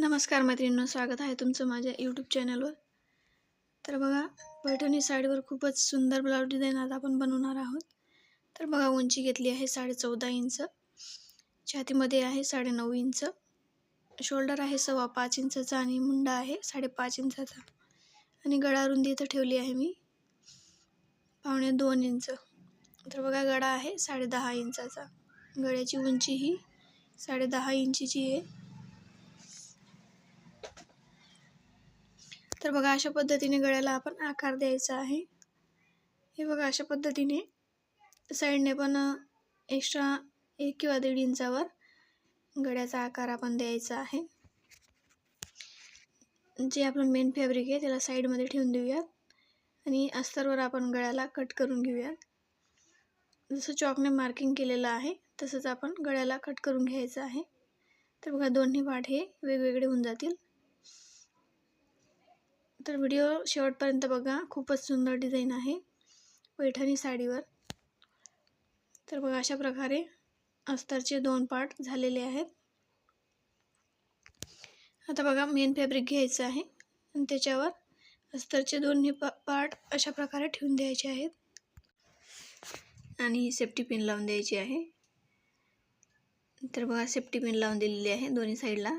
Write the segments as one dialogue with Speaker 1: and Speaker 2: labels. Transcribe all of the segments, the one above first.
Speaker 1: नमस्कार मैत्रिणींनो स्वागत आहे तुमचं माझ्या यूट्यूब चॅनलवर तर बघा पैठणी साडीवर खूपच सुंदर ब्लाऊज डिझाईन आता आपण बनवणार आहोत. तर बघा उंची घेतली आहे साडे चौदा इंच छातीमध्ये आहे साडे नऊ इंच शोल्डर आहे सव्वा पाच इंचाचा आणि मुंडा आहे साडेपाच इंचाचा. आणि गळा रुंदी इथं ठेवली आहे मी पावणे दोन इंच. तर बघा गळा आहे साडे दहा इंचाचा. गळ्याची उंची ही साडे दहा इंचीची आहे. तर बघा अशा पद्धतीने गळ्याला आपण आकार द्यायचा आहे. हे बघा अशा पद्धतीने साईडने पण एक्स्ट्रा एक किंवा दीड इंचावर गळ्याचा आकार आपण द्यायचा आहे. जे आपलं मेन फॅब्रिक आहे त्याला साईडमध्ये ठेवून देऊयात. आणि अस्तरवर आपण गळ्याला कट करून घेऊयात. जसं चॉकने मार्किंग केलेलं आहे तसंच आपण गळ्याला कट करून घ्यायचं आहे. तर बघा दोन्ही पाठ हे वेगवेगळे होऊन जातील. तर व्हिडिओ शेवटपर्यंत बघा. खूपच सुंदर डिझाईन आहे. पैठणी साडीवर. तर बघा अशा प्रकारे अस्तरचे दोन पार्ट झालेले आहेत. आता बघा मेन फॅब्रिक घ्यायचं आहे. आणि त्याच्यावर अस्तरचे दोन्ही पा पार्ट अशा प्रकारे ठेवून द्यायचे आहेत. आणि सेफ्टी पिन लावून द्यायची आहे. तर बघा सेफ्टी पिन लावून दिलेली आहे दोन्ही साईडला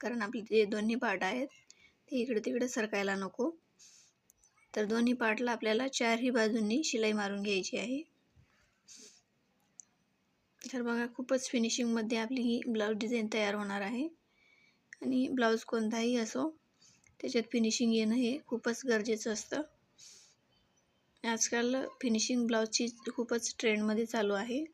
Speaker 1: कारण आपले जे दोन्ही पार्ट आहेत ते इकडे तिकडे सरकायला नको. तर दोन्ही पार्टला आपल्याला चारही बाजूंनी शिलाई मारून घ्यायची आहे. तर बघा खूपच फिनिशिंगमध्ये आपली ही ब्लाऊज डिझाईन तयार होणार आहे. आणि ब्लाऊज कोणताही असो त्याच्यात फिनिशिंग येणं हे खूपच गरजेचं असतं. आजकाल फिनिशिंग ब्लाऊजची खूपच ट्रेंडमध्ये चालू आहे.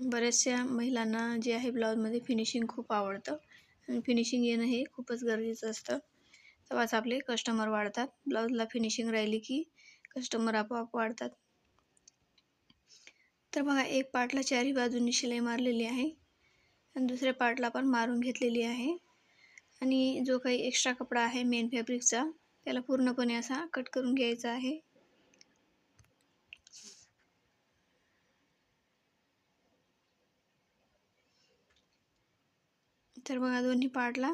Speaker 1: बऱ्याचशा महिलांना जे आहे ब्लाऊजमध्ये फिनिशिंग खूप आवडतं. फिनिशिंग येणं हे खूपच गरजेचं असतं. तेव्हाच आपले कस्टमर वाढतात. ब्लाऊजला फिनिशिंग राहिली की कस्टमर आपोआप वाढतात. तर बघा एक पार्टला चारही बाजूंनी शिलाई मारलेली आहे आणि दुसऱ्या पार्टला पण मारून घेतलेली आहे. आणि जो काही एक्स्ट्रा कपडा आहे मेन फॅब्रिकचा त्याला पूर्णपणे असा कट करून घ्यायचा आहे. तर बघा दोन्ही पार्टला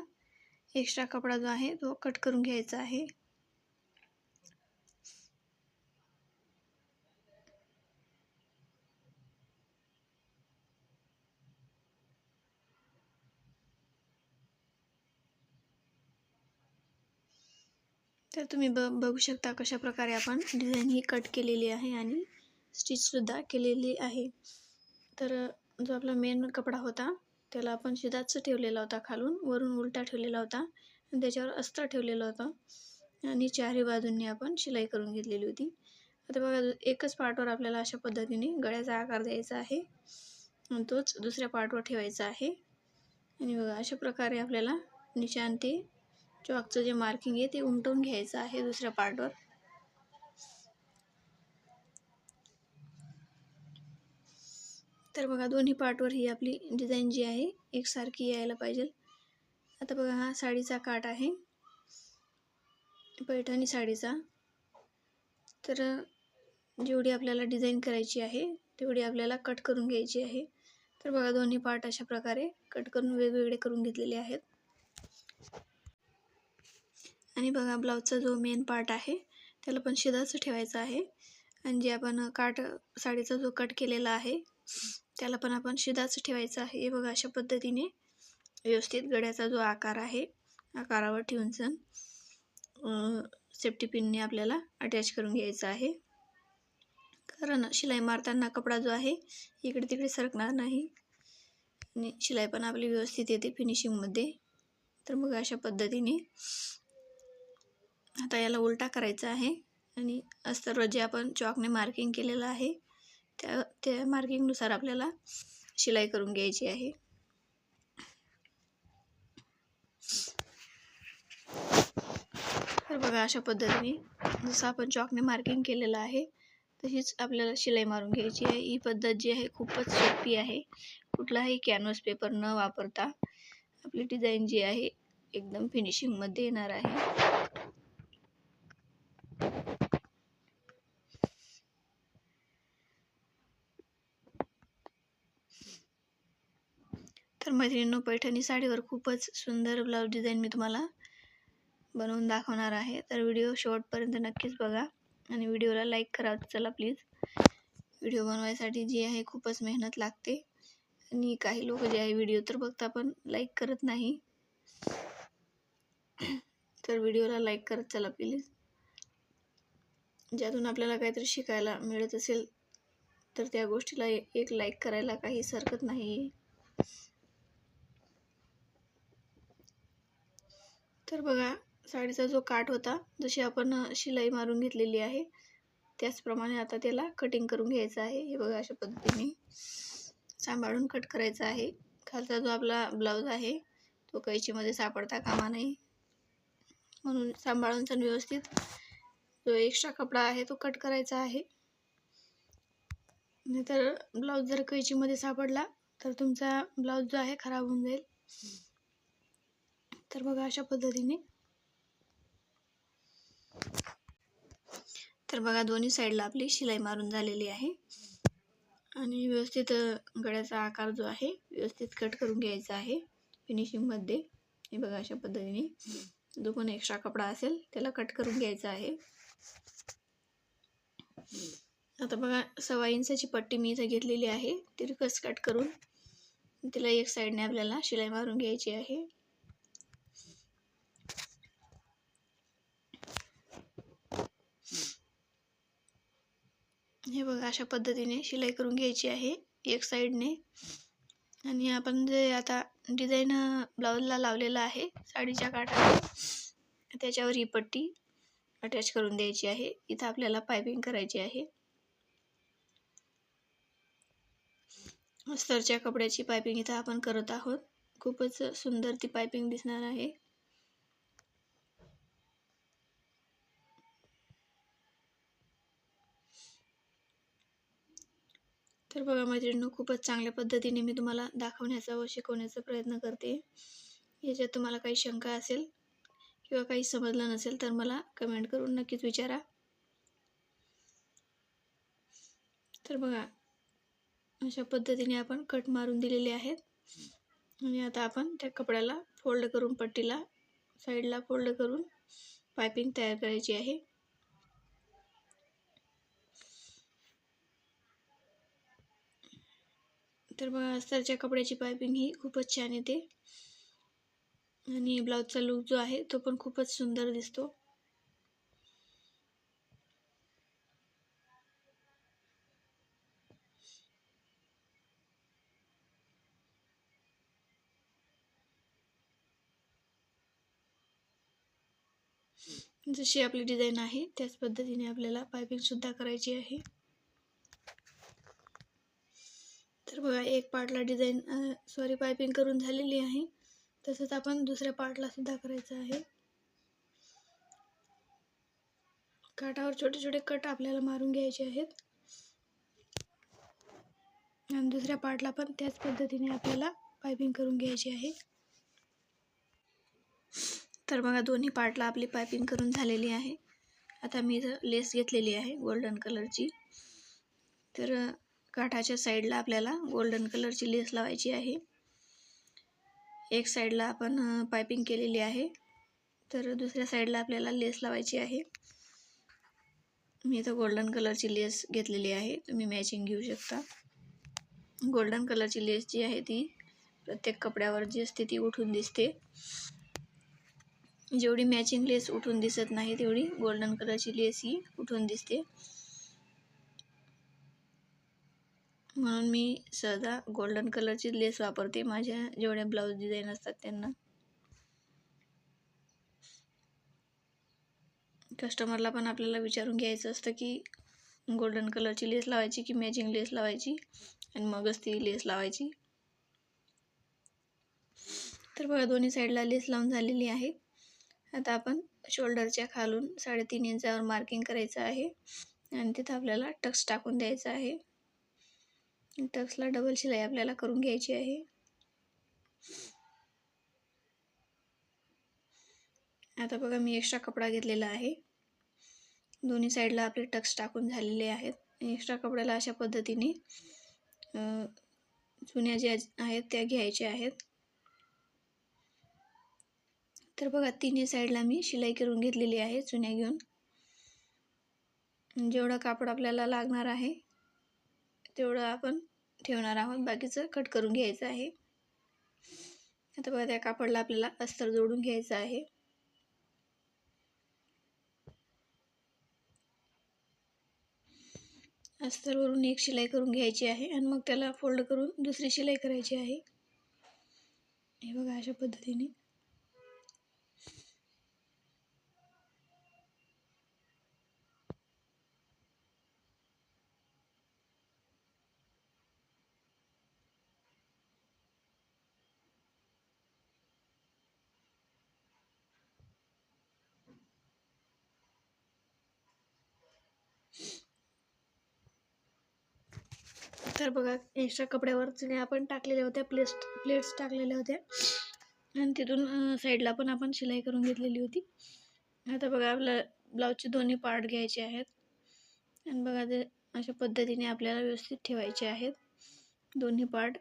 Speaker 1: एक्स्ट्रा कपडा जो आहे तो कट करून घ्यायचा आहे. तर तुम्ही ब बघू शकता कशा प्रकारे आपण डिझाईन ही कट केलेली आहे आणि स्टिचसुद्धा केलेली आहे. तर जो आपला मेन कपडा होता त्याला आपण शिदाच ठेवलेला होता खालून वरून उलटा ठेवलेला होता आणि त्याच्यावर अस्त्र ठेवलेलं होतं. आणि चारही बाजूंनी आपण शिलाई करून घेतलेली होती. आता बघा एकच पार्टवर आपल्याला अशा पद्धतीने गळ्याचा आकार द्यायचा आहे. आणि तोच दुसऱ्या पार्टवर ठेवायचा आहे. आणि बघा अशा प्रकारे आपल्याला निशान ते चॉकचं जे मार्किंग आहे ते उमटवून घ्यायचं आहे दुसऱ्या पार्टवर तर बघा दोन्ही पार्टवर ही आपली डिझाईन जी आहे एकसारखी यायला पाहिजे. आता बघा हा साडीचा काट आहे. पैठणी साडीचा. तर जेवढी आपल्याला डिझाईन करायची आहे तेवढी आपल्याला कट करून घ्यायची आहे. तर बघा दोन्ही पार्ट अशा प्रकारे कट करून वेगवेगळे करून घेतलेले आहेत. आणि बघा ब्लाऊजचा जो मेन पार्ट आहे त्याला पण शिदाच ठेवायचा आहे. आणि जे आपण काट साडीचा जो कट केलेला आहे त्याला पण आपण शिदाच ठेवायचं आहे. हे बघा अशा पद्धतीने व्यवस्थित गड्याचा जो आकार आहे आकारावर ठेवून सण सेफ्टी पिनने आपल्याला अटॅच करून घ्यायचा आहे. कारण शिलाई मारताना कपडा जो आहे इकडे तिकडे सरकणार नाही. आणि शिलाई पण आपली व्यवस्थित येते फिनिशिंगमध्ये तर मग अशा पद्धतीने आता याला उलटा करायचा आहे. आणि अस्तर जे आपण चॉकने मार्किंग केलेलं आहे. त्या त्या मार्किंगनुसार आपल्याला शिलाई करून घ्यायची आहे. तर बघा अशा पद्धतीने जसं आपण चॉकने मार्किंग केलेलं आहे तशीच आपल्याला शिलाई मारून घ्यायची आहे. ही पद्धत जी आहे खूपच सोपी आहे. कुठलाही कॅनव्हस पेपर न वापरता आपली डिझाईन जी आहे एकदम फिनिशिंगमध्ये येणार आहे. तर मैत्रिणींनो पैठणी साडीवर खूपच सुंदर ब्लाऊज डिझाईन मी तुम्हाला बनवून दाखवणार आहे. तर व्हिडिओ शेवटपर्यंत नक्कीच बघा आणि व्हिडिओला लाईक करा चला प्लीज व्हिडिओ बनवायसाठी जी आहे खूपच मेहनत लागते आणि काही लोक जे आहे व्हिडिओ तर बघता पण लाईक करत नाही. तर व्हिडिओला लाईक करत चला प्लीज ज्यातून आपल्याला काहीतरी शिकायला मिळत असेल तर त्या गोष्टीला एक लाईक करायला काहीच हरकत नाही. तर बघा साडीचा जो काठ होता जशी आपण शिलाई मारून घेतलेली आहे त्याचप्रमाणे आता त्याला कटिंग करून घ्यायचं आहे. हे बघा अशा पद्धतीने सांभाळून कट करायचा आहे. खालचा जो आपला ब्लाऊज आहे तो कैचीमध्ये सापडता कामा नाही म्हणून सांभाळून छान व्यवस्थित जो एक्स्ट्रा कपडा आहे तो कट करायचा आहे. नाहीतर ब्लाऊज जर कैचीमध्ये सापडला तर तुमचा ब्लाऊज जो आहे खराब होऊन जाईल. तर बघा अशा पद्धतीने. तर बघा दोन्ही साईडला आपली शिलाई मारून झालेली आहे. आणि व्यवस्थित गळ्याचा आकार जो आहे व्यवस्थित कट करून घ्यायचा आहे फिनिशिंगमध्ये हे बघा अशा पद्धतीने. जो पण एक्स्ट्रा कपडा असेल त्याला कट करून घ्यायचा आहे. आता बघा सव्वा इंचाची पट्टी मी इथं घेतलेली आहे. ती रिकस कट करून तिला एक साईडने आपल्याला शिलाई मारून घ्यायची आहे. हे बघा अशा पद्धतीने शिलाई करून घ्यायची आहे एक साईडने आणि आपण जे आता डिझाईन ब्लाऊजला लावलेला आहे साडीच्या काठाला त्याच्यावर ही पट्टी अटॅच करून द्यायची आहे. इथं आपल्याला पायपिंग करायची आहे. अस्तरच्या कपड्याची पायपिंग इथं आपण करत आहोत. खूपच सुंदर ती पायपिंग दिसणार आहे. तर बघा मैत्रिणींनो खूपच चांगल्या पद्धतीने मी तुम्हाला दाखवण्याचा व शिकवण्याचा प्रयत्न करते. याच्यात तुम्हाला काही शंका असेल किंवा काही समजलं नसेल तर मला कमेंट करून नक्कीच विचारा. तर बघा अशा पद्धतीने आपण कट मारून दिलेले आहेत. आणि आता आपण त्या कपड्याला फोल्ड करून पट्टीला साईडला फोल्ड करून पायपिंग तयार करायची आहे. तर बघा अस्तरच्या कपड्याची पायपिंग ही खूपच छान येते. आणि ब्लाऊजचा लूक जो आहे तो पण खूपच सुंदर दिसतो. जशी आपली डिझाईन आहे त्याच पद्धतीने आपल्याला पायपिंगसुद्धा करायची आहे. तर बघा एक पार्टला डिझाईन सॉरी पायपिंग करून झालेली आहे. तसंच आपण दुसऱ्या पार्टला सुद्धा करायचं आहे. काठावर छोटे छोटे कट आपल्याला मारून घ्यायचे आहेत. आणि दुसऱ्या पार्टला पण त्याच पद्धतीने आपल्याला पायपिंग करून घ्यायची आहे. तर बघा दोन्ही पार्टला आपली पायपिंग करून झालेली आहे. आता मी इथं लेस घेतलेली आहे गोल्डन कलरची तर काठाच्या साईडला आपल्याला गोल्डन कलरची लेस लावायची आहे. एक साईडला आपण पायपिंग केलेली आहे. तर दुसऱ्या साईडला आपल्याला लेस लावायची आहे. मी इथं गोल्डन कलरची लेस घेतलेली आहे. तुम्ही मॅचिंग घेऊ शकता. गोल्डन कलरची लेस जी आहे ती प्रत्येक कपड्यावर जी असते ती उठून दिसते. जेवढी मॅचिंग लेस उठून दिसत नाही तेवढी गोल्डन कलरची लेस ही उठून दिसते. म्हणून मी सदा गोल्डन कलरची लेस वापरते. माझ्या जेवढ्या ब्लाऊज डिझाईन असतात त्यांना. कस्टमरला पण आपल्याला विचारून घ्यायचं असतं की गोल्डन कलरची लेस लावायची की मॅचिंग लेस लावायची? आणि मगच ती लेस लावायची. तर बघा दोन्ही साईडला लेस लावून झालेली आहे. आता आपण शोल्डरच्या खालून साडेतीन इंचावर मार्किंग करायचं आहे. आणि तिथं आपल्याला टक्स टाकून द्यायचं आहे. टक्सला डबल शिलाई आपल्याला करून घ्यायची आहे. आता बघा मी एक्स्ट्रा कपडा घेतलेला आहे. दोन्ही साईडला आपले टक्स टाकून झालेले आहेत. एक्स्ट्रा कपड्याला अशा पद्धतीने चुन्या ज्या आहेत त्या घ्यायच्या आहेत. तर बघा तिन्ही साईडला मी शिलाई करून घेतलेली आहे चुन्या घेऊन. जेवढं कापड आपल्याला लागणार आहे तेवढं आपण ठेवणार आहोत. बाकीचं कट करून घ्यायचं आहे. आता बघा त्या कापडला आपल्याला अस्तर जोडून घ्यायचं आहे. अस्तरवरून एक शिलाई करून घ्यायची आहे आणि मग त्याला फोल्ड करून दुसरी शिलाई करायची आहे. हे बघा अशा पद्धतीने. तर बघा एक्स्ट्रा कपड्यावर चुन्या आपण टाकलेल्या होत्या प्लेट्स प्लेट्स टाकलेल्या होत्या. आणि तिथून साईडला पण आपण शिलाई करून घेतलेली होती. आता बघा आपल्या ब्लाऊजचे दोन्ही पार्ट घ्यायचे आहेत. आणि बघा ते अशा पद्धतीने आपल्याला व्यवस्थित ठेवायचे आहेत. दोन्ही पार्ट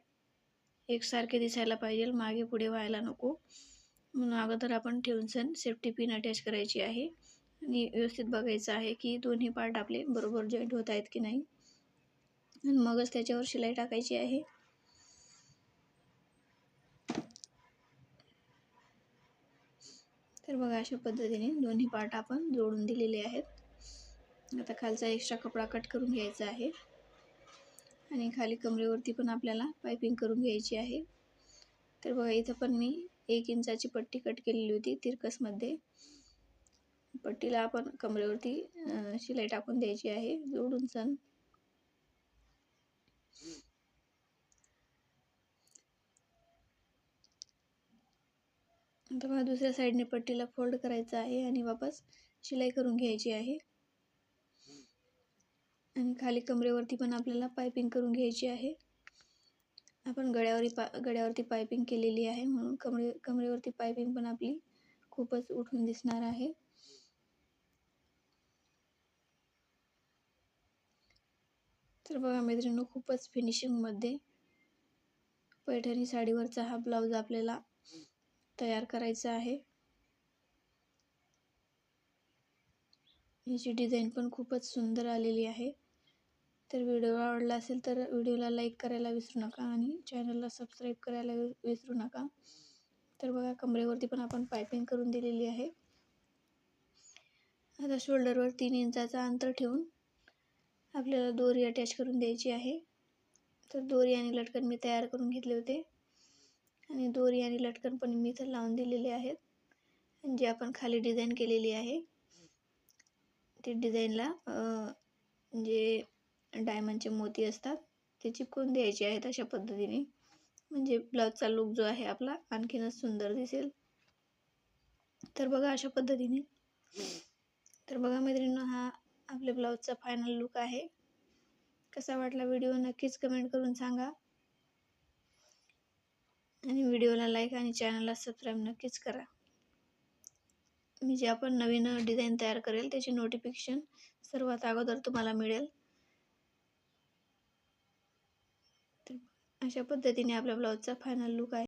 Speaker 1: एकसारखे दिसायला पाहिजे मागे पुढे व्हायला नको. म्हणून अगोदर आपण ठेवून सण सेफ्टी पिन अटॅच करायची आहे. आणि व्यवस्थित बघायचं आहे की दोन्ही पार्ट आपले बरोबर जॉईंट होत आहेत की नाही. आणि मगच त्याच्यावर शिलाई टाकायची आहे. तर बघा अशा पद्धतीने दोन्ही पार्ट आपण जोडून दिलेले आहेत. आता खालचा एक्स्ट्रा कपडा कट करून घ्यायचा आहे. आणि खाली कमरेवरती पण आपल्याला पायपिंग करून घ्यायची आहे. तर बघा इथं पण मी एक इंचाची पट्टी कट केलेली होती तिरकसमध्ये पट्टीला आपण कमरेवरती शिलाई टाकून द्यायची आहे जोडून सण आता बघा दुसऱ्या साईडने पट्टीला फोल्ड करायचं आहे आणि वापस शिलाई करून घ्यायची आहे. आणि खाली कमरेवरती पण आपल्याला पायपिंग करून घ्यायची आहे. आपण गळ्यावरी पा गळ्यावरती पायपिंग केलेली आहे म्हणून कमरे कमरेवरती पायपिंग पण आपली खूपच उठून दिसणार आहे. तर बघा मैत्रिणी खूपच फिनिशिंगमध्ये पैठणी साडीवरचा हा ब्लाऊज आपल्याला तयार करायचं आहे. याची डिझाईन पण खूपच सुंदर आलेली आहे. तर व्हिडिओ आवडला असेल तर व्हिडिओला लाईक करायला विसरू नका आणि चॅनलला सबस्क्राईब करायला विसरू नका. तर बघा कमरेवरती पण आपण पायपिंग करून दिलेली आहे. आता शोल्डरवर तीन इंचाचा अंतर ठेवून आपल्याला दोरी अटॅच करून द्यायची आहे. तर दोरी आणि लटकन मी तयार करून घेतले होते. आणि दोरी आणि लटकन पण मी इथं लावून दिलेले आहेत. जे आपण खाली डिझाईन केलेली आहे ती डिझाईनला जे डायमंडचे मोती असतात ते चिपकून द्यायचे आहेत अशा पद्धतीने. म्हणजे ब्लाऊजचा लुक जो आहे आपला आणखीनच सुंदर दिसेल. तर बघा अशा पद्धतीने. तर बघा मैत्रिणी हा आपल्या ब्लाऊजचा फायनल लुक आहे. कसा वाटला व्हिडिओ नक्कीच कमेंट करून सांगा. आणि व्हिडिओला लाईक आणि चॅनलला सबस्क्राईब नक्कीच करा. मी जे आपण नवीन डिझाईन तयार करेल त्याची नोटिफिकेशन सर्वात अगोदर तुम्हाला मिळेल. तर अशा पद्धतीने आपल्या ब्लाऊजचा फायनल लुक आहे.